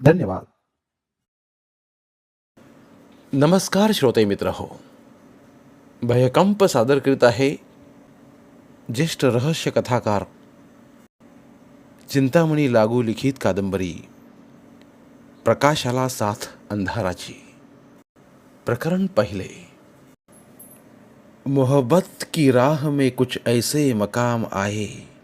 धन्यवाद। नमस्कार श्रोते मित्र हो भयकंप सादर करीत आहे ज्येष्ठ रहस्य कथाकार चिंतामणी लागू लिखित कादंबरी प्रकाशाला साथ अंधाराची। प्रकरण पहिले। मोहब्बत की राह में कुछ ऐसे मकाम आए।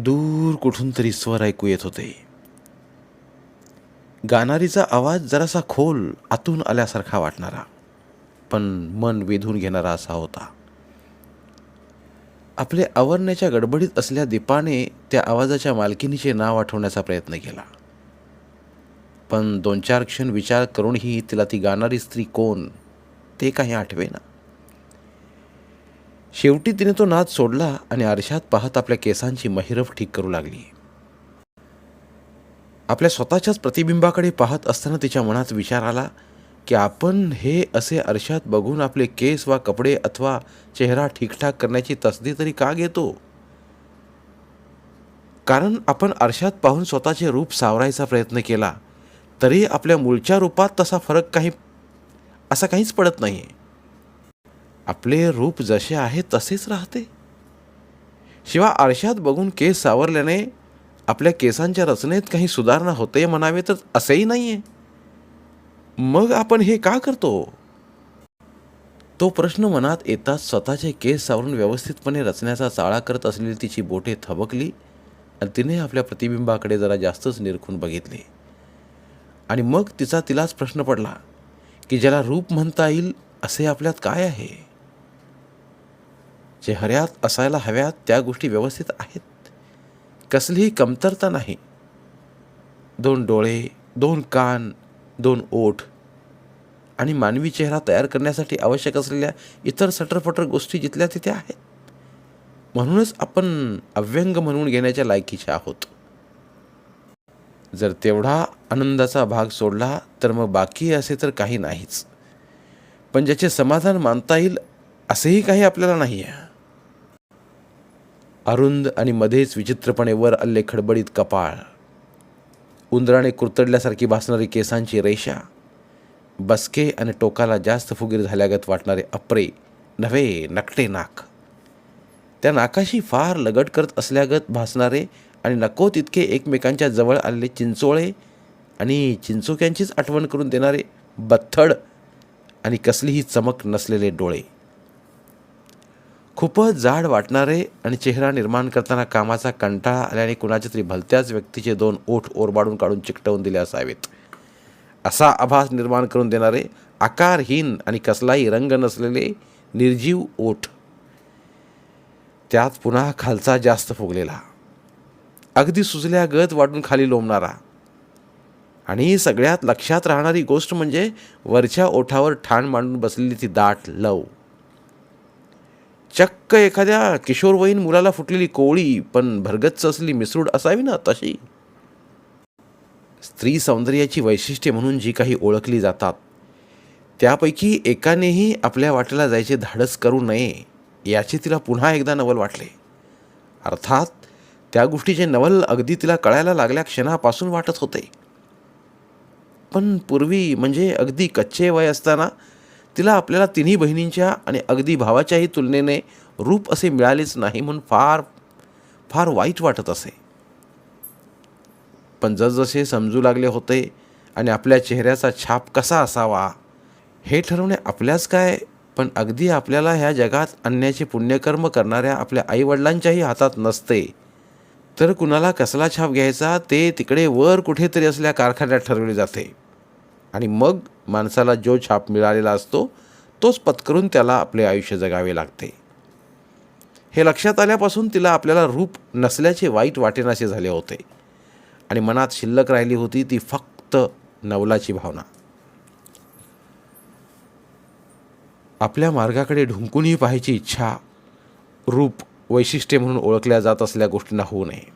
दूर कुठून तरी स्वर ऐकू येत होते. गाणारीचा आवाज जरासा खोल आतून आल्यासारखा वाटणारा पण मन वेधून घेणारा असा होता. आपले आवरण्याच्या गडबडीत असल्या दीपाने त्या आवाजाच्या मालकिनीचे नाव आठवण्याचा प्रयत्न केला. पण दोन चार क्षण विचार करूनही तिला ती गाणारी स्त्री कोण ते काही आठवेना. शेवटी तिने तो नाद सोडला आणि आरशात पाहत आपल्या केसांची महिरफ ठीक करू लागली. आपल्या स्वतःच्याच प्रतिबिंबाकडे पाहत असताना तिच्या मनात विचार आला की आपण हे असे आरशात बघून आपले केस वा कपडे अथवा चेहरा ठीकठाक करण्याची तसदी तरी का घेतो? कारण आपण आरशात पाहून स्वतःचे रूप सावरायचा प्रयत्न केला तरी आपल्या मूळच्या रूपात तसा फरक काही असा काहीच पडत नाही आपले रूप जसे आहे तसेच राहते. शिवाय आरशात बघून केस सावरल्याने आपल्या केसांच्या रचनेत काही सुधारणा होते म्हणावे तर असेही आहे मग आपण हे का करतो? तो प्रश्न मनात येताच स्वतःचे केस सावरून व्यवस्थितपणे रचण्याचा चाळा करत असलेली तिची बोटे थबकली आणि तिने आपल्या प्रतिबिंबाकडे जरा जास्तच निरखून बघितले. आणि मग तिचा तिलाच प्रश्न पडला की ज्याला रूप म्हणता येईल असे आपल्यात काय आहे? चेहऱ्यात असायला हव्यात त्या गोष्टी व्यवस्थित आहेत. कसलीही कमतरता नाही. दोन डोळे दोन कान दोन ओठ आणि मानवी चेहरा तयार करण्यासाठी आवश्यक असलेल्या इतर सटरफटर गोष्टी जिथल्या तिथे आहेत. म्हणूनच आपण अव्यंग म्हणून घेण्याच्या लायकीचे आहोत. जर तेवढा आनंदाचा भाग सोडला तर मग बाकी असे तर काही नाहीच. पण ज्याचे समाधान मानता येईल असेही काही आपल्याला नाही आहे अरुंद आणि मध्येच विचित्रपणे वर आले खडबडीत कपाळ. उंदराने कुरतडल्यासारखी भासणारी केसांची रेषा. बसके आणि टोकाला जास्त फुगीर झाल्यागत वाटणारे अप्रे नव्हे नकटे नाक. त्या नाकाशी फार लगट करत असल्यागत भासणारे आणि नको तितके एकमेकांच्या जवळ आलेले चिंचोळे आणि चिंचोक्यांचीच आठवण करून देणारे बथ्थड आणि कसलीही चमक नसलेले डोळे. खूपच जाड वाटणारे आणि चेहरा निर्माण करताना कामाचा कंटाळा आल्याने कुणाच्या तरी भलत्याच व्यक्तीचे दोन ओठ ओरबाडून काढून चिकटवून दिले असावेत. असा आभास निर्माण करून देणारे आकारहीन आणि कसलाही रंग नसलेले निर्जीव ओठ त्यात पुन्हा खालचा जास्त फुगलेला. अगदी सुजल्या गत वाटून खाली लोंबणारा. आणि सगळ्यात लक्षात राहणारी गोष्ट म्हणजे वरच्या ओठावर ठाण मांडून बसलेली ती दाट लव. चक्क एखाद्या किशोरवयीन मुलाला फुटलेली कोवळी पण भरगच्च असलेली मिसरूड असावी ना तशी? स्त्री सौंदर्याची वैशिष्ट्ये म्हणून जी काही ओळखली जातात त्यापैकी एकानेही आपल्या वाटेला जायचे धाडस करू नये याचे तिला पुन्हा एकदा नवल वाटले. अर्थात त्या गोष्टीचे नवल अगदी तिला कळायला लागल्या क्षणापासून वाटत होते. पण पूर्वी म्हणजे अगदी कच्चे वय असताना तिला आपल्याला तिन्ही बहिणींच्या आणि अगदी भावाच्याही तुलनेने रूप असे मिळालेच नाही म्हणून फार फार वाईट वाटत असे. पण जसजसे समजू लागले होते आणि आपल्या चेहऱ्याचा छाप कसा असावा हे ठरवणे आपल्याच काय पण अगदी आपल्याला ह्या जगात आणण्याचे पुण्यकर्म करणाऱ्या आपल्या आईवडिलांच्याही हातात नसते. तर कुणाला कसला छाप घ्यायचा ते तिकडे वर कुठेतरी असल्या कारखान्यात ठरवले जाते. आणि मग माणसाला जो छाप मिळालेला असतो तोच पत्करून त्याला आपले आयुष्य जगावे लागते. हे लक्षात आल्यापासून तिला आपल्याला रूप नसल्याचे वाईट वाटेनासे झाले होते. आणि मनात शिल्लक राहिली होती ती फक्त नवलाची भावना. आपल्या मार्गाकडे ढुंकूनही पाहायची इच्छा रूप वैशिष्ट्ये म्हणून ओळखल्या जात असलेल्या गोष्टींना होऊ नये.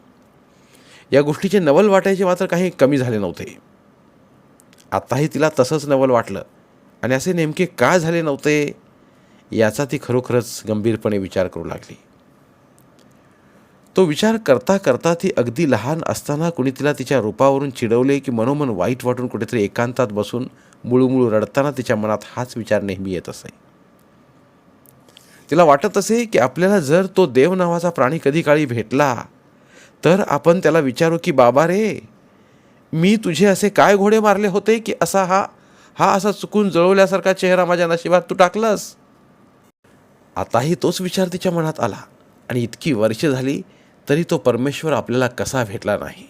या गोष्टीचे नवल वाटायचे मात्र काही कमी झाले नव्हते. आत्ताही तिला तसंच नवल वाटलं. आणि असे नेमके का झाले नव्हते याचा ती खरोखरच गंभीरपणे विचार करू लागली. तो विचार करता करता ती अगदी लहान असताना कुणी तिला तिच्या रूपावरून चिडवले की मनोमन वाईट वाटून कुठेतरी एकांतात बसून मुळूमुळू रडताना तिच्या मनात हाच विचार नेहमी येत असे. तिला वाटत असे की आपल्याला जर तो देव नावाचा प्राणी कधी काळी भेटला तर आपण त्याला विचारू की बाबा रे मी तुझे असे काय घोडे मारले होते की असा हा हा असा चुकून जळवल्यासारखा चेहरा माझ्या नशिबात तू टाकलास? आताही तोच विचार तिच्या मनात आला आणि इतकी वर्ष झाली तरी तो परमेश्वर आपल्याला कसा भेटला नाही.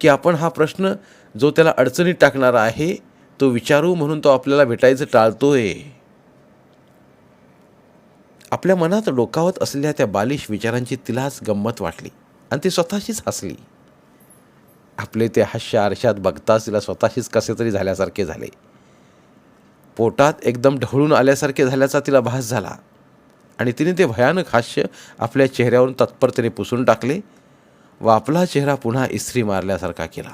की आपण हा प्रश्न जो त्याला अडचणीत टाकणारा आहे तो विचारू म्हणून तो आपल्याला भेटायचं टाळतोय. आपल्या मनात डोकावत असलेल्या त्या बालिश विचारांची तिलाच गंमत वाटली आणि ती स्वतःशीच हसली. आपले ते हास्य आरशात बघताच तिला स्वतःशीच कसे तरी झाल्यासारखे झाले. पोटात एकदम ढवळून आल्यासारखे झाल्याचा तिला भास झाला. आणि तिने ते भयानक हास्य आपल्या चेहऱ्यावरून तत्परतेने पुसून टाकले व आपला चेहरा पुन्हा इस्त्री मारल्यासारखा केला.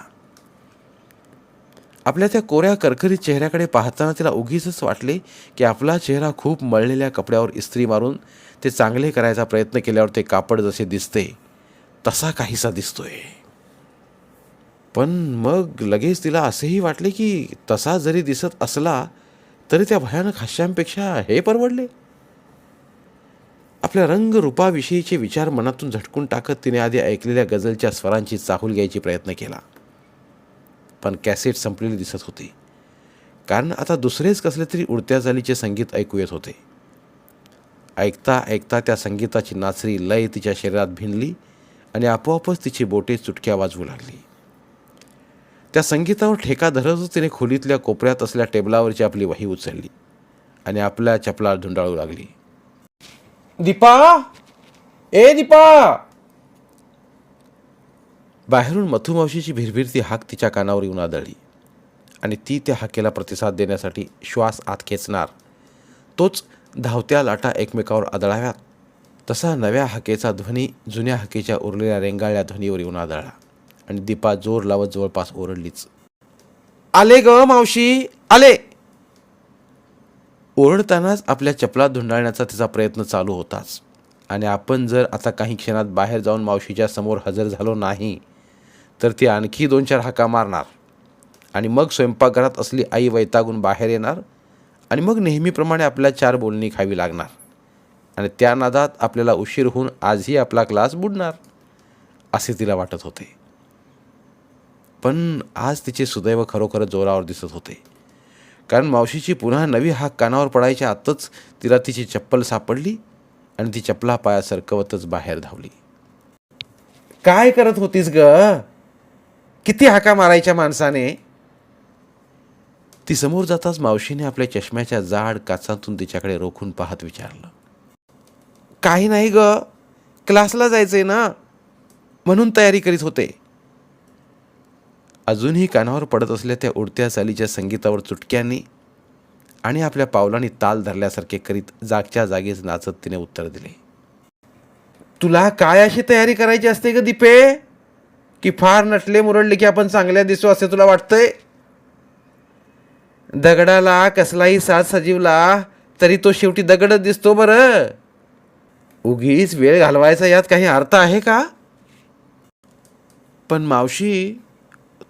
आपल्या त्या कोऱ्या करकरीत चेहऱ्याकडे पाहताना तिला उगीच वाटले की आपला चेहरा खूप मळलेल्या कपड्यावर इस्त्री मारून ते चांगले करायचा प्रयत्न केल्यावर ते कापड जसे दिसते तसा काहीसा दिसतोय. पण मग लगेच तिला असेही वाटले की तसा जरी दिसत असला तरी त्या भयानक हास्यांपेक्षा हे परवडले. आपल्या रंगरूपाविषयीचे विचार मनातून झटकून टाकत तिने आधी ऐकलेल्या गझलच्या स्वरांची चाहूल घ्यायची प्रयत्न केला. पण कॅसेट संपलेली दिसत होती. कारण आता दुसरेच कसले तरी उडत्या चालीचे संगीत ऐकू येत होते. ऐकता ऐकता त्या संगीताची नाचरी लय तिच्या शरीरात भिनली आणि आपोआपच तिची बोटे चुटक्या वाजवू लागली. त्या संगीतावर ठेका धरतच तिने खोलीतल्या कोपऱ्यात असलेल्या टेबलावरची आपली वही उचलली आणि आपल्या चपला धुंडाळू लागली. दीपा! ए दीपा! बाहेरून मथुमावशीची भिरभिरती हाक तिच्या कानावर येऊन आदळली आणि ती त्या हाकेला प्रतिसाद देण्यासाठी श्वास आत खेचणार. तोच धावत्या लाटा एकमेकावर आदळाव्यात. तसा नव्या हाकेचा ध्वनी जुन्या हाकेच्या उरलेल्या रेंगाळल्या ध्वनीवर येऊन आदळला. आणि दीपा जोर लावत जवळपास ओरडलीच. आले ग मावशी आले. ओरडतानाच आपल्या चपला धुंडाळण्याचा तिचा प्रयत्न चालू होताच. आणि आपण जर आता काही क्षणात बाहेर जाऊन मावशीच्या समोर हजर झालो नाही तर ती आणखी दोन चार हाका मारणार. आणि मग स्वयंपाकघरात असली आई वैतागून बाहेर येणार आणि मग नेहमीप्रमाणे आपल्या चार बोलणी खावी लागणार. आणि त्या नादात आपल्याला उशीर होऊन आजही आपला क्लास बुडणार असे तिला वाटत होते. पण आज तिचे सुदैव खरोखर जोरावर दिसत होते. कारण मावशीची पुन्हा नवी हाक कानावर पडायच्या आतच तिला तिची चप्पल सापडली आणि ती चपला पाया सरकवतच बाहेर धावली. काय करत होतीस ग? किती हाका मारायच्या माणसाने? ती समोर जाताच मावशीने आपल्या चष्म्याच्या जाड काचातून तिच्याकडे रोखून पाहत विचारलं. काही नाही ग. क्लासला जायचंय ना? म्हणून तयारी करीत होते. अजूनही कानावर पडत असल्या त्या उडत्या चालीच्या संगीतावर चुटक्यांनी आणि आपल्या पावलांनी ताल धरल्यासारखे करीत जागच्या जागेच नाचत तिने उत्तर दिले. तुला काय अशी तयारी करायची असते ग दीपे? की फार नटले मुरडले की आपण चांगल्या दिसू असे तुला वाटतंय? दगडाला कसलाही साज सजीवला तरी तो शेवटी दगडच दिसतो बरं. उगीच वेळ घालवायचा यात काही अर्थ आहे का? पण मावशी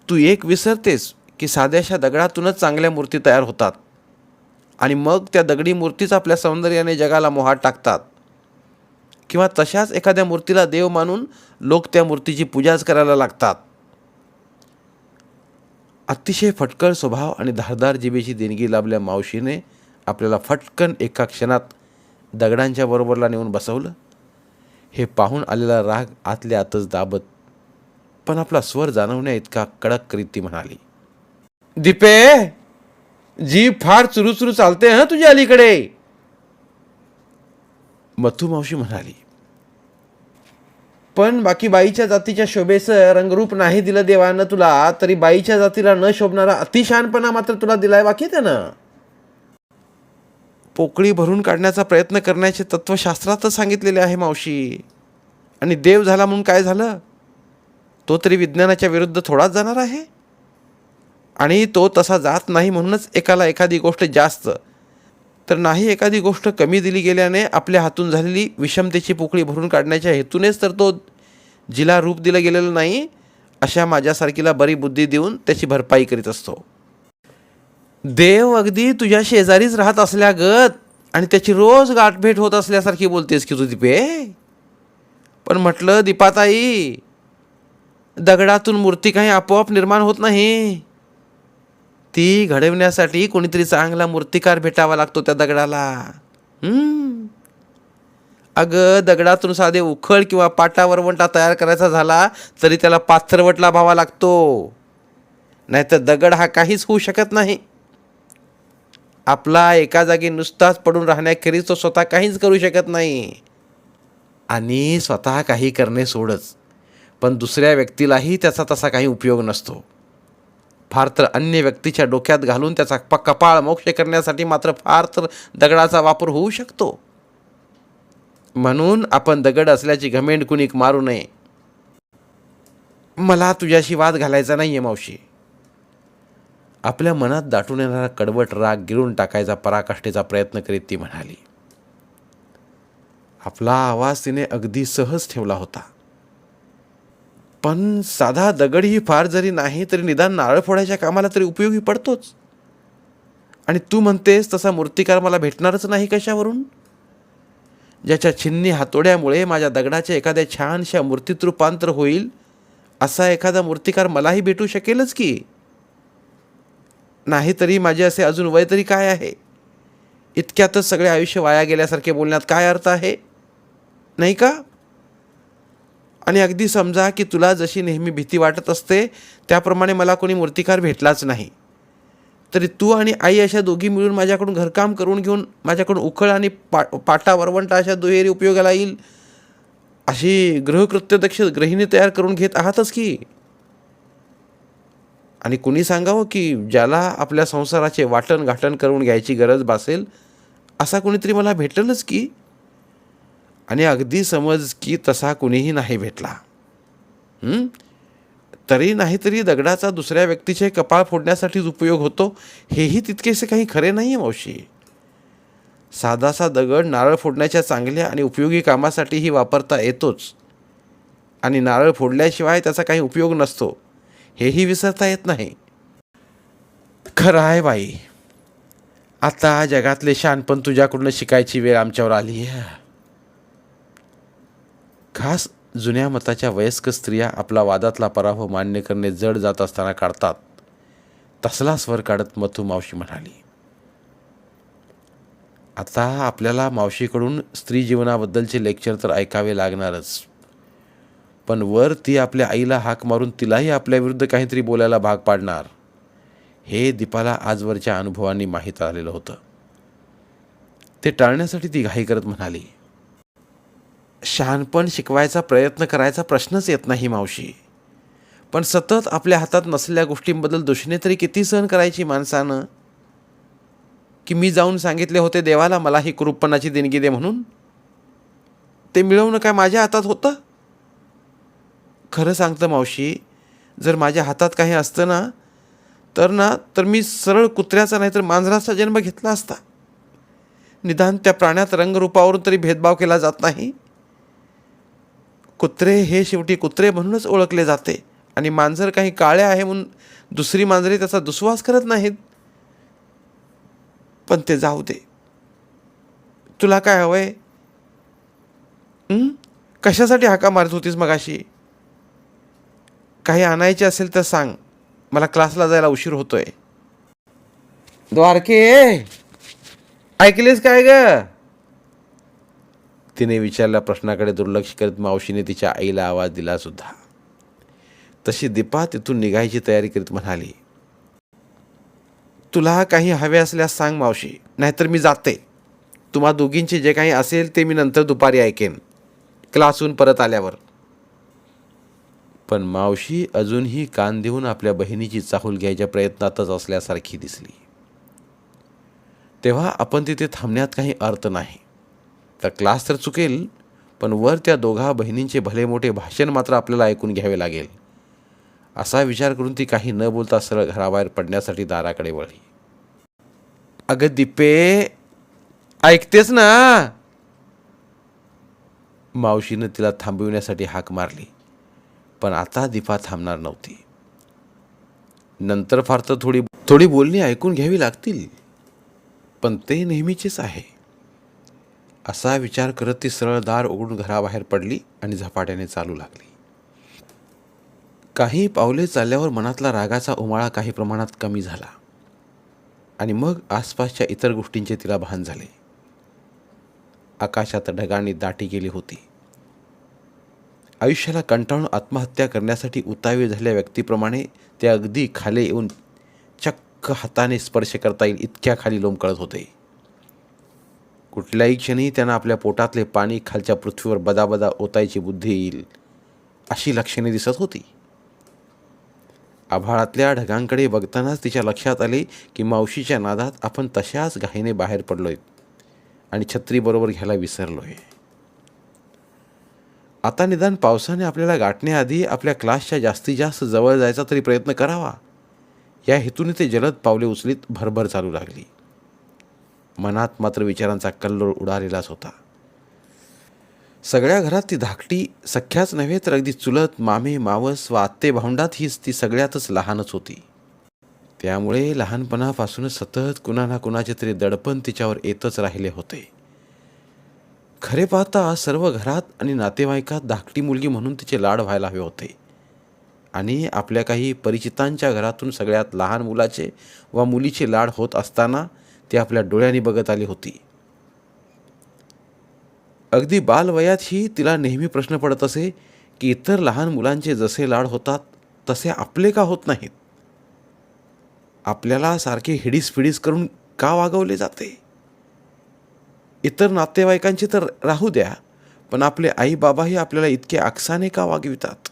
तू एक विसरतेस की साध्याशा दगडातूनच चांगल्या मूर्ती तयार होतात. आणि मग त्या दगडी मूर्तीच आपल्या सौंदर्याने जगाला मोहात टाकतात. किंवा तशाच एखाद्या मूर्तीला देव मानून लोक त्या मूर्तीची पूजाच करायला लागतात. अतिशय फटकळ स्वभाव आणि धारदार जिबेची देणगी लाभल्या मावशीने आपल्याला फटकन एका क्षणात दगडांच्या बरोबरला नेऊन बसवलं. हे पाहून आलेला राग आतल्या आतच दाबत पण आपला स्वर जाणवण्या इतका कडक करीत ती म्हणाली. दीपे जी फार चुरू चालते हं तुझ्या अलीकडे? मथू मावशी म्हणाली पण बाकी बाईच्या जातीच्या शोभेचं रंगरूप नाही दिलं देवानं तुला तरी बाईच्या जातीला न शोभणारा अतिशहानपणा मात्र तुला दिलाय बाकी त्यानं. पोकळी भरून काढण्याचा प्रयत्न करण्याचे तत्वशास्त्रातच सांगितलेले आहे मावशी. आणि देव झाला म्हणून काय झालं? तो तरी विज्ञानाच्या विरुद्ध थोडाच जाणार आहे? आणि तो तसा जात नाही म्हणूनच एकाला एखादी गोष्ट जास्त. तर नाही एखादी गोष्ट कमी दिली गेल्याने आपल्या हातून झालेली विषमतेची पोकळी भरून काढण्याच्या हेतूनेच तर तो जिला रूप दिलं गेलेलं नाही अशा माझ्यासारखीला बरी बुद्धी देऊन त्याची भरपाई करीत असतो. देव अगदी तुझ्या शेजारीच राहत असल्यागत आणि त्याची रोज गाठभेट होत असल्यासारखी बोलतेस की तू दीपे? पण म्हटलं दीपाताई दगडातून मूर्ती काही आपोआप निर्माण होत नाही. ती घडवण्यासाठी कोणीतरी चांगला मूर्तिकार भेटावा लागतो त्या दगडाला. अगं दगडातून साधे उखळ किंवा पाटा वरवंटा तयार करायचा झाला तरी त्याला पाथरवट लाभावा लागतो. नाहीतर दगड हा काहीच होऊ शकत नाही. आपला एका जागी नुसताच पडून राहण्याखेरीज तो स्वतः काहीच करू शकत नाही. आणि स्वतः काही करणे सोडच. पण दुसऱ्या व्यक्तीलाही त्याचा तसा काही उपयोग नसतो. फार तर अन्य व्यक्तीच्या डोक्यात घालून त्याचा प कपाळ मोक्ष करण्यासाठी मात्र फार तर दगडाचा वापर होऊ शकतो. म्हणून आपण दगड असल्याची घमेंड कुणीक मारू नये. मला तुझ्याशी वाद घालायचा नाही आहे मावशी. आपल्या मनात दाटून येणारा कडवट राग गिळून टाकायचा पराकाष्ठेचा प्रयत्न करीत ती म्हणाली. आपला आवाज तिने अगदी सहज ठेवला होता. पण साधा दगडही फार जरी नाही तरी निदान नारळ फोडायच्या कामाला तरी उपयोगी पडतोच. आणि तू म्हणतेस तसा मूर्तिकार मला भेटणारच नाही कशावरून? ज्याच्या छिन्नी हातोड्यामुळे माझ्या दगडाच्या एखाद्या छानशा मूर्तीत रूपांतर होईल असा एखादा मूर्तिकार मलाही भेटू शकेलच की? नाही तरी माझे असे अजून वय तरी काय आहे? इतक्यातच सगळे आयुष्य वाया गेल्यासारखे बोलण्यात काय अर्थ आहे? नाही का? आणि अगदी समजा की तुला जशी नेहमी भीती वाटत असते त्याप्रमाणे मला कोणी मूर्तिकार भेटलाच नाही. तरी तू आणि आई अशा दोघी मिळून माझ्याकडून घरकाम करून घेऊन माझ्याकडून उखळ आणि पा पाटा वरवंटा अशा दुहेरी उपयोगाला येईल? अशी गृहकृत्यदक्ष गृहिणी तयार करून घेत आहातच की? आणि कुणी सांगावं की ज्याला आपल्या संसाराचे वाटण घाटण करून घ्यायची गरज भासेल असा कोणीतरी मला भेटलच की? आणि अगदी समज की तसा कुणीही नाही भेटला. तरी नाहीतरी दगडाचा दुसऱ्या व्यक्तीचे कपाळ फोडण्यासाठीच उपयोग होतो हेही तितकेसे काही खरे नाही आहे मावशी. साधासा दगड नारळ फोडण्याच्या चांगल्या आणि उपयोगी कामासाठीही वापरता येतोच. आणि नारळ फोडल्याशिवाय त्याचा काही उपयोग नसतो हेही विसरता येत नाही. खरं आहे बाई. आता जगातले शानपण तुझ्याकडून शिकायची वेळ आमच्यावर आली आहे खास जुन्या मताच्या वयस्क स्त्रिया आपला वादातला पराभव मान्य करणे जड जात असताना काढतात. तसला स्वर काढत मथू मावशी म्हणाली. आता आपल्याला मावशीकडून स्त्री जीवनाबद्दलचे लेक्चर तर ऐकावे लागणारच. पण वर ती आपल्या आईला हाक मारून तिलाही आपल्या विरुद्ध काहीतरी बोलायला भाग पाडणार. हे दीपाला आजवरच्या अनुभवांनी माहीत आलेलं होतं. ते टाळण्यासाठी ती घाई करत म्हणाली. शहाणपण शिकवायचा प्रयत्न करायचा प्रश्नच येत नाही मावशी. पण सतत आपल्या हातात नसलेल्या गोष्टींबद्दल दुष्णे तरी किती सहन करायची माणसानं? की मी जाऊन सांगितले होते देवाला मला ही कुरूपपणाची देणगी दे म्हणून? ते मिळवणं काय माझ्या हातात होतं? खरं सांगतं मावशी जर माझ्या हातात काही असतं ना तर ना तर मी सरळ कुत्र्याचा नाही तर मांजराचा जन्म घेतला असता. निदान त्या प्राण्यात रंगरूपावरून तरी भेदभाव केला जात नाही. कुत्रे हे शेवटी कुत्रे म्हणूनच ओळखले जाते. आणि मांजर काही काळे आहे म्हणून दुसरी मांजरे त्याचा दुस्वास करत नाहीत. पण ते जाऊ दे. तुला काय हवंय? कशासाठी हाका मारत होतीस मगाशी? काही आणायचे असेल तर सांग. मला क्लासला जायला उशीर होतोय. द्वारके! ऐकलेस काय ग? तिने विचारल्या प्रश्नाकडे दुर्लक्ष करत मावशीने तिच्या आईला आवाज दिलासुद्धा तशी दीपा तिथून निघायची तयारी करीत म्हणाली तुला काही हवे असल्यास सांग मावशी नाहीतर मी जाते. तुम्हा दोघींचे जे काही असेल ते मी नंतर दुपारी ऐकेन. क्लासहून परत आल्यावर. पण मावशी अजूनही कान देऊन आपल्या बहिणीची चाहूल घ्यायच्या प्रयत्नातच असल्यासारखी दिसली. तेव्हा आपण तिथे थांबण्यात काही अर्थ नाही. तर क्लास तर चुकेल पण वर त्या दोघा बहिणींचे भले मोठे भाषण मात्र आपल्याला ऐकून घ्यावे लागेल. असा विचार करून ती काही न बोलता सरळ घराबाहेर पडण्यासाठी दाराकडे वळली. अगं दिपे ऐकतेस ना? मावशीनं तिला थांबविण्यासाठी हाक मारली पण आता दीपा थांबणार नव्हती. नंतर फार तर थोडी थोडी बोलणी ऐकून घ्यावी लागतील पण ते नेहमीचेच आहे. असा विचार करत ती सरळ दार उघडून घराबाहेर पडली आणि झपाट्याने चालू लागली. काही पावले चालल्यावर मनातला रागाचा उमाळा काही प्रमाणात कमी झाला. आणि मग आसपासच्या इतर गोष्टींचे तिला भान झाले. आकाशात ढगांनी दाटी गेली होती. आयुष्याला कंटाळून आत्महत्या करण्यासाठी उतावी झालेल्या व्यक्तीप्रमाणे ते अगदी खाली येऊन चक्क हाताने स्पर्श करता येईल इतक्या खाली लोंबकळत होते. कुठल्याही क्षणी त्यांना आपल्या पोटातले पाणी खालच्या पृथ्वीवर बदाबदा ओतायची बुद्धी येईल अशी लक्षणे दिसत होती. आभाळातल्या ढगांकडे बघतानाच तिच्या लक्षात आले की मावशीच्या नादात आपण तशाच घाईने बाहेर पडलोय आणि छत्रीबरोबर घ्यायला विसरलोय. आता निदान पावसाने आपल्याला गाठण्याआधी आपल्या क्लासच्या जास्तीत जास्त जवळ जायचा तरी प्रयत्न करावा. या हेतूने ते जलद पावले उचलीत भरभर चालू लागली. मनात मात्र विचारांचा कल्लोळ उडालेलाच होता. सगळ्या घरात ती धाकटी सख्याच नव्हे तर अगदी चुलत मामे मावस व आत्ते भावंडात हीच ती सगळ्यातच लहानच होती. त्यामुळे लहानपणापासूनच सतत कुणा ना कुणाचे तरी दडपण तिच्यावर येतच राहिले होते. खरे पाहता सर्व घरात आणि नातेवाईकात धाकटी मुलगी म्हणून तिचे लाड व्हायला हवे होते. आणि आपल्या काही परिचितांच्या घरातून सगळ्यात लहान मुलाचे व मुलीचे लाड होत असताना ती आपल्या डोळ्यांनी बघत आली होती. अगदी बालवयातही तिला नेहमी प्रश्न पडत असे की इतर लहान मुलांचे जसे लाड होतात तसे आपले का होत नाहीत? आपल्याला सारखे हिडीस फिडीस करून का वागवले जाते? इतर नातेवाईकांचे तर राहू द्या पण आपले आई बाबाही आपल्याला इतके आकसाने का वागवितात?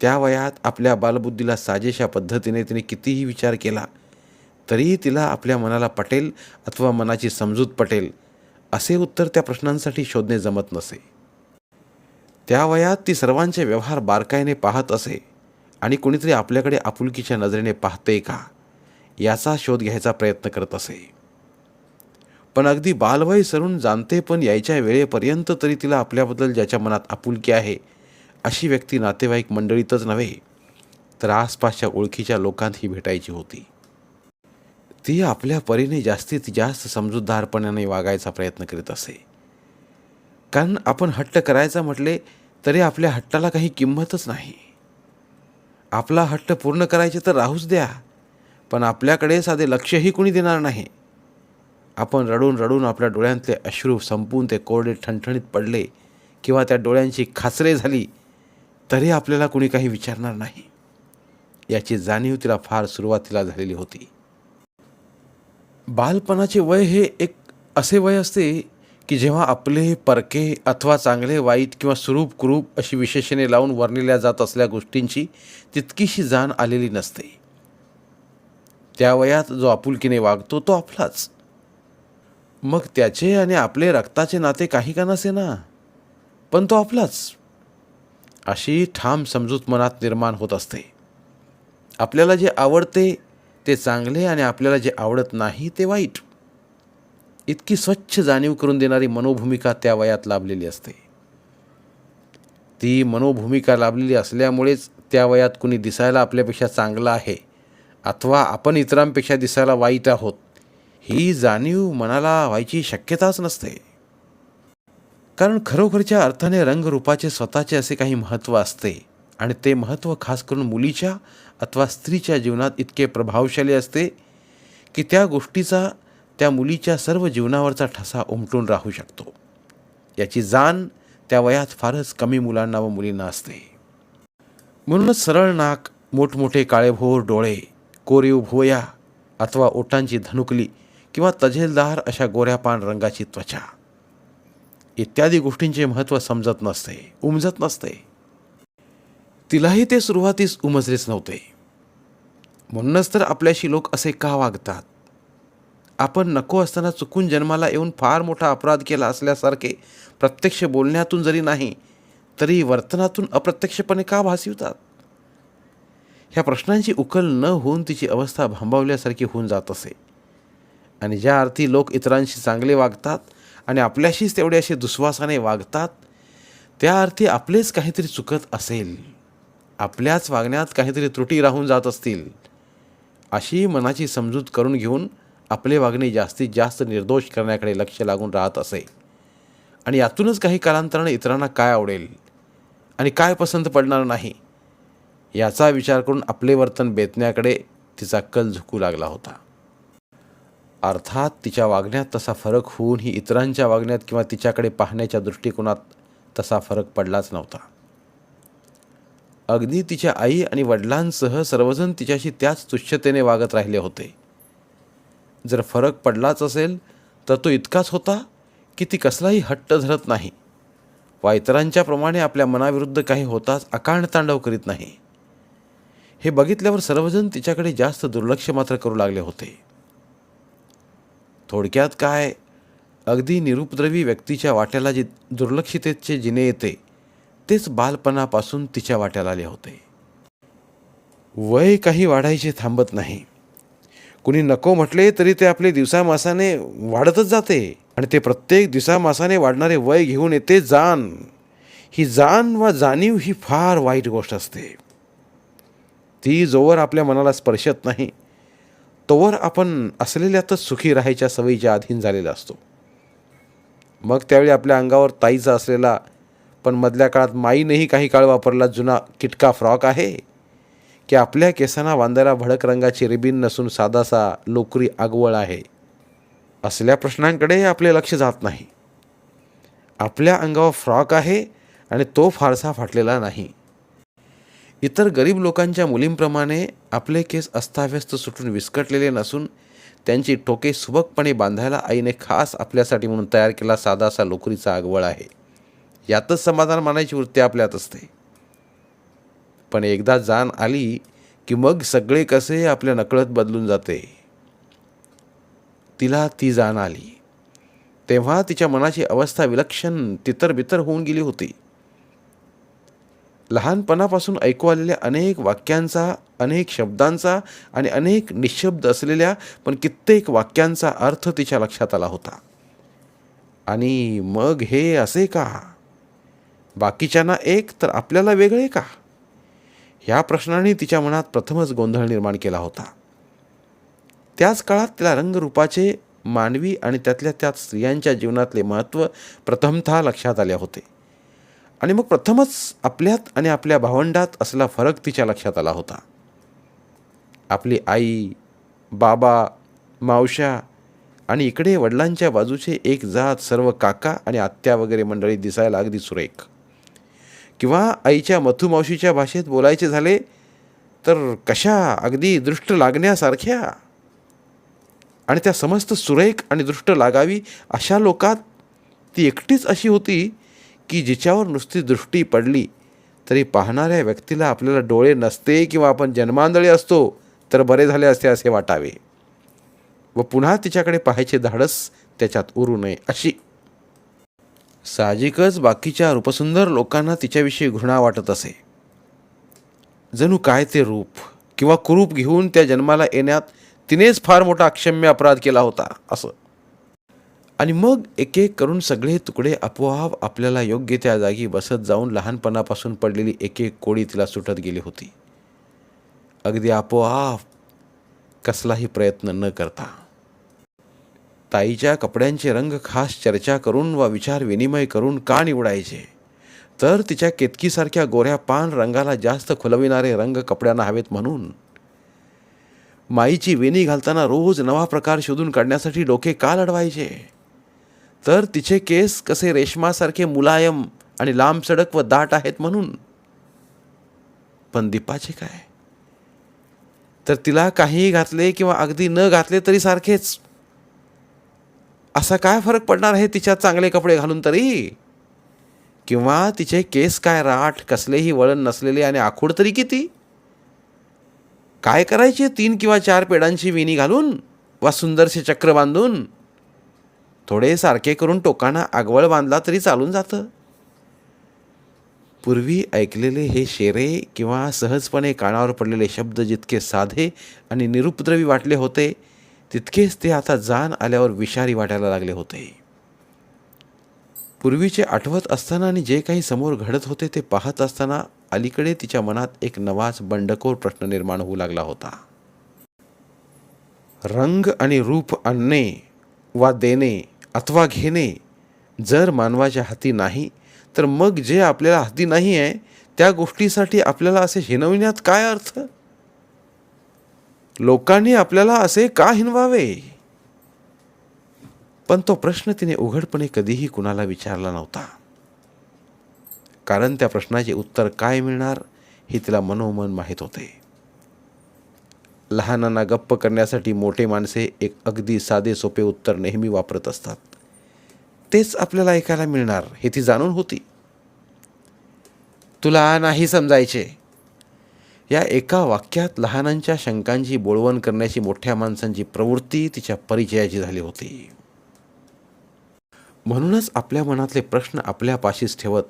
त्या वयात आपल्या बालबुद्धीला साजेशा पद्धतीने तिने कितीही विचार केला तरीही तिला आपल्या मनाला पटेल अथवा मनाची समजूत पटेल असे उत्तर त्या प्रश्नांसाठी शोधणे जमत नसे. त्या वयात ती सर्वांचे व्यवहार बारकाईने पाहत असे आणि कोणीतरी आपल्याकडे आपुलकीच्या नजरेने पाहते का याचा शोध घ्यायचा प्रयत्न करत असे. पण अगदी बालवय सरून जाणते पण यायच्या वेळेपर्यंत तरी तिला आपल्याबद्दल ज्याच्या मनात आपुलकी आहे अशी व्यक्ती नातेवाईक मंडळीतच नव्हे तर आसपासच्या ओळखीच्या लोकांतही भेटायची होती. ती आपल्या परीने जास्तीत जास्त समजूतदारपणाने वागायचा प्रयत्न करीत असे. कारण आपण हट्ट करायचा म्हटले तरी आपल्या हट्टाला काही किंमतच नाही. आपला हट्ट पूर्ण करायचे तर राहूच द्या पण आपल्याकडे साधे लक्षही कुणी देणार नाही. आपण रडून रडून आपल्या डोळ्यांतले अश्रू संपून ते कोरडे ठणठणीत पडले किंवा त्या डोळ्यांची खाचरे झाली तरी आपल्याला कुणी काही विचारणार नाही. याची जाणीव तिला फार सुरुवातीला झालेली होती. बालपणाचे वय हे एक असे वय असते की जेव्हा आपले परके अथवा चांगले वाईट किंवा सुरूप कुरूप अशी विशेषणे लावून वर्णिल्या जात असल्या गोष्टींची तितकीशी जाण आलेली नसते. त्या वयात जो आपुलकीने वागतो तो आपलाच. मग त्याचे आणि आपले रक्ताचे नाते काही का नसे ना? पण तो आपलाच. अशी ठाम समजूत मनात निर्माण होत असते. आपल्याला जे आवडते ते चांगले आणि आपल्याला जे आवडत नाही ते वाईट. इतकी स्वच्छ जाणीव करून देणारी मनोभूमिका त्या वयात लाभलेली असते. ती मनोभूमिका लाभलेली असल्यामुळेच त्या वयात कुणी दिसायला आपल्यापेक्षा चांगलं आहे अथवा आपण इतरांपेक्षा दिसायला वाईट आहोत ही जाणीव मनाला व्हायची शक्यताच नसते. कारण खरोखरच्या अर्थाने रंगरूपाचे स्वतःचे असे काही महत्त्व असते आणि ते महत्त्व खास करून मुलीच्या अथवा स्त्रीच्या जीवनात इतके प्रभावशाली असते की त्या गोष्टीचा त्या मुलीच्या सर्व जीवनावरचा ठसा उमटून राहू शकतो. याची जाण त्या वयात फारच कमी मुलांना व मुलींना असते. म्हणूनच सरळ नाक मोठमोठे काळेभोर डोळे कोरीव भुवया अथवा ओटांची धनुकली किंवा तजेलदार अशा गोऱ्या पान रंगाची त्वचा. इत्यादी गोष्टींचे महत्त्व समजत नसते उमजत नसते. तिलाही ते सुरुवातीस उमजलेच नव्हते. म्हणूनच तर आपल्याशी लोक असे का वागतात? आपण नको असताना चुकून जन्माला येऊन फार मोठा अपराध केला असल्यासारखे प्रत्यक्ष बोलण्यातून जरी नाही तरी वर्तनातून अप्रत्यक्षपणे का भासिवतात? ह्या प्रश्नांची उकल न होऊन तिची अवस्था भांबावल्यासारखी होऊन जात असे. आणि ज्या अर्थी लोक इतरांशी चांगले वागतात आणि आपल्याशीच तेवढे असे दुस्वासाने वागतात त्या अर्थी आपलेच काहीतरी चुकत असेल. आपल्याच वागण्यात काहीतरी त्रुटी राहून जात असतील अशी मनाची समजूत करून घेऊन आपले वागणे जास्तीत जास्त निर्दोष करण्याकडे लक्ष लागून राहत असे. आणि यातूनच काही कालांतराने इतरांना काय आवडेल आणि काय पसंत पडणार नाही याचा विचार करून आपले वर्तन बेतण्याकडे तिचा कल झुकू लागला होता. अर्थात तिच्या वागण्यात तसा फरक होऊनही इतरांच्या वागण्यात किंवा तिच्याकडे पाहण्याच्या दृष्टिकोनात तसा फरक पडलाच नव्हता. अगदी तिच्या आई आणि वडिलांसह सर्वजण तिच्याशी त्याच तुच्छतेने वागत राहिले होते. जर फरक पडलाच असेल तर तो इतकाच होता की ती कसलाही हट्ट धरत नाही. वा इतरांच्या प्रमाणे आपल्या मनाविरुद्ध काही होताच अकांड तांडव करीत नाही. हे बघितल्यावर सर्वजण तिच्याकडे जास्त दुर्लक्ष मात्र करू लागले होते. थोडक्यात काय? अगदी निरुपद्रवी व्यक्तीच्या वाट्याला जे दुर्लक्षितेचे जिने येते तेच बालपणापासून तिच्या वाट्याला आले होते. वय काही वाढायचे थांबत नाही. कुणी नको म्हटले तरी ते आपले दिवसामासाने वाढतच जाते आणि ते प्रत्येक दिवसामासाने वाढणारे वय घेऊन येते जाण. ही जाण वा जाणीव ही फार वाईट गोष्ट असते. ती जोवर आपल्या मनाला स्पर्शत नाही तोवर आपण असलेल्यातच सुखी राहायच्या सवयीच्या अधीन झालेला असतो. मग त्यावेळी आपल्या अंगावर ताईचा असलेला पण मधल्या काळात माईनेही काही काळ वापरला जुना किटका फ्रॉक आहे. की आपल्या केसांना बांधायला भडक रंगाची रिबीन नसून साधासा लोकरी आगवळ आहे. असल्या प्रश्नांकडे आपले लक्ष जात नाही. आपल्या अंगावर फ्रॉक आहे आणि तो फारसा फाटलेला नाही. इतर गरीब लोकांच्या मुलींप्रमाणे आपले केस अस्ताव्यस्त सुटून विस्कटलेले नसून त्यांची टोके सुबकपणे बांधायला आईने खास आपल्यासाठी म्हणून तयार केला साधासा लोकरीचा आगवळ आहे. यातच समाधान मानायची वृत्ती आपल्यात असते. पण एकदा जाण आली की मग सगळे कसे आपल्या नकळत बदलून जाते. तिला ती जाण आली. तेव्हा तिच्या मनाची अवस्था विलक्षण तितरबितर होऊन गेली होती. लहानपणापासून ऐकू आलेल्या अनेक वाक्यांचा अनेक शब्दांचा आणि अनेक निशब्द असलेल्या पण कित्येक वाक्यांचा अर्थ तिच्या लक्षात आला होता. आणि मग हे असे का? बाकीच्यांना एक तर आपल्याला वेगळे का? ह्या प्रश्नाने तिच्या मनात प्रथमच गोंधळ निर्माण केला होता. त्याच काळात तिला रंगरूपाचे मानवी आणि त्यातल्या त्यात स्त्रियांच्या जीवनातले महत्त्व प्रथमतः लक्षात आले होते. आणि मग प्रथमच आपल्यात आणि आपल्या भावंडात असला फरक तिच्या लक्षात आला होता. आपली आई बाबा मावशा आणि इकडे वडिलांच्या बाजूचे एक जात सर्व काका आणि आत्या वगैरे मंडळी दिसायला अगदी सुरेख. किंवा आईच्या मथुमावशीच्या भाषेत बोलायचे झाले तर कशा अगदी दृष्ट लागण्यासारख्या? आणि त्या समस्त सुरेख आणि दृष्ट लागावी अशा लोकात ती एकटीच अशी होती की जिच्यावर नुसती दृष्टी पडली तरी पाहणाऱ्या व्यक्तीला आपल्याला डोळे नसते किंवा आपण जन्मांदळी असतो तर बरे झाले असते असे वाटावे. व पुन्हा तिच्याकडे पाहायचे धाडस त्याच्यात उरू नये अशी साहजिकच बाकीच्या रूपसुंदर लोकांना तिच्याविषयी घृणा वाटत असे. जणू काय ते रूप किंवा कुरूप घेऊन त्या जन्माला येण्यात तिनेच फार मोठा अक्षम्य अपराध केला होता असं. आणि मग एक एक करून सगळे तुकडे आपोआप आपल्याला योग्य त्या जागी बसत जाऊन लहानपणापासून पडलेली एक एक कोळी तिला सुटत गेली होती. अगदी आपोआप कसलाही प्रयत्न न करता. ताईच्या कपड्यांचे रंग खास चर्चा करून वा विचार विनिमय करून का निवडायचे? तर तिच्या केतकीसारख्या गोऱ्या पान रंगाला जास्त खुलविणारे रंग कपड्यांना हवेत म्हणून. माईची वेणी घालताना रोज नवा प्रकार शोधून काढण्यासाठी डोके का लढवायचे? तर तिचे केस कसे रेशमासारखे मुलायम आणि लांब सडक व दाट आहेत म्हणून? पण दीपाचे काय? तर तिला काहीही घातले किंवा अगदी न घातले तरी सारखेच. असा काय फरक पडणार आहे तिच्यात चांगले कपडे घालून तरी? किंवा तिचे केस काय राठ कसलेही वळण नसलेले आणि आखूड तरी किती? काय करायचे तीन किंवा चार पेडांची विणी घालून वा सुंदरसे चक्र बांधून? थोडे सारखे करून टोकांना आगवळ बांधला तरी चालून जातं. पूर्वी ऐकलेले हे शेरे किंवा सहजपणे कानावर पडलेले शब्द जितके साधे आणि निरुपद्रवी वाटले होते तितकेच ते आता जाण आल्यावर विषारी वाटायला लागले होते. पूर्वीचे आठवत असताना आणि जे काही समोर घडत होते ते पाहत असताना अलीकडे तिच्या मनात एक नवाच बंडखोर प्रश्न निर्माण होऊ लागला होता. रंग आणि रूप आणणे वा देणे अथवा घेणे जर मानवाच्या हाती नाही तर मग जे आपल्याला हाती नाही आहे त्या गोष्टीसाठी आपल्याला असे हिनविण्यात काय अर्थ? लोकांनी आपल्याला असे का हिनवावे? पण तो प्रश्न तिने उघडपणे कधीही कुणाला विचारला नव्हता. कारण त्या प्रश्नाचे उत्तर काय मिळणार हे तिला मनोमन माहीत होते. लहानांना गप्प करण्यासाठी मोठे माणसे एक अगदी साधे सोपे उत्तर नेहमी वापरत असतात. तेच आपल्याला ऐकायला मिळणार हे ती जाणून होती. तुला नाही समजायचे. या एका वाक्यात लहानांच्या शंकांची बोळवण करण्याची मोठ्या माणसांची प्रवृत्ती तिच्या परिचयाची झाली होती. म्हणूनच आपल्या मनातले प्रश्न आपल्या पाशीच ठेवत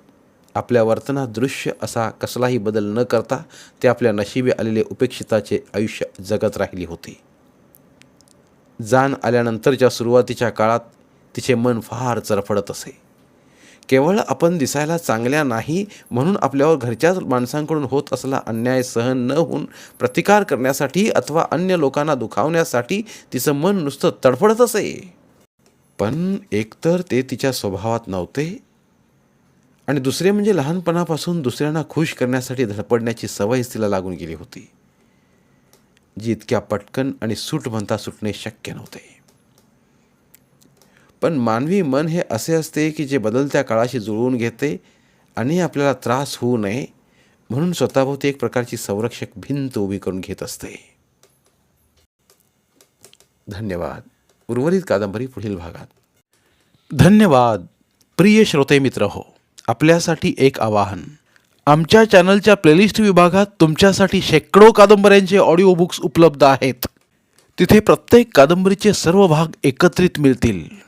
आपल्या वर्तनात दृश्य असा कसलाही बदल न करता ते आपल्या नशिबी आलेले उपेक्षिताचे आयुष्य जगत राहिली होती. जाण आल्यानंतरच्या सुरुवातीच्या काळात तिचे मन फार चरफडत असे. केवळ आपण दिसायला चांगल्या नाही म्हणून आपल्यावर घरच्याच माणसांकडून होत असला अन्याय सहन न होऊन प्रतिकार करण्यासाठी अथवा अन्य लोकांना दुखावण्यासाठी तिचं मन नुसतं तडफडत असे पण एकतर ते तिच्या स्वभावात नव्हते आणि दुसरे म्हणजे लहानपणापासून दुसऱ्यांना खुश करण्यासाठी धडपडण्याची सवयच तिला लागून गेली होती. जी इतक्या पटकन आणि सूट म्हणता सुटणे शक्य नव्हते. पण मानवी मन हे असे असते की जे बदलत्या काळाशी जुळवून घेते आणि आपल्याला त्रास होऊ नये म्हणून स्वतःभोवती एक प्रकारची संरक्षक भिंत उभी करून घेत असते. धन्यवाद. उर्वरित कादंबरी पुढील भागात. धन्यवाद. प्रिय श्रोते मित्र हो आपल्यासाठी एक आवाहन. आमच्या चॅनलच्या प्लेलिस्ट विभागात तुमच्यासाठी शेकडो कादंबऱ्यांचे ऑडिओ बुक्स उपलब्ध आहेत. तिथे प्रत्येक कादंबरीचे सर्व भाग एकत्रित मिळतील.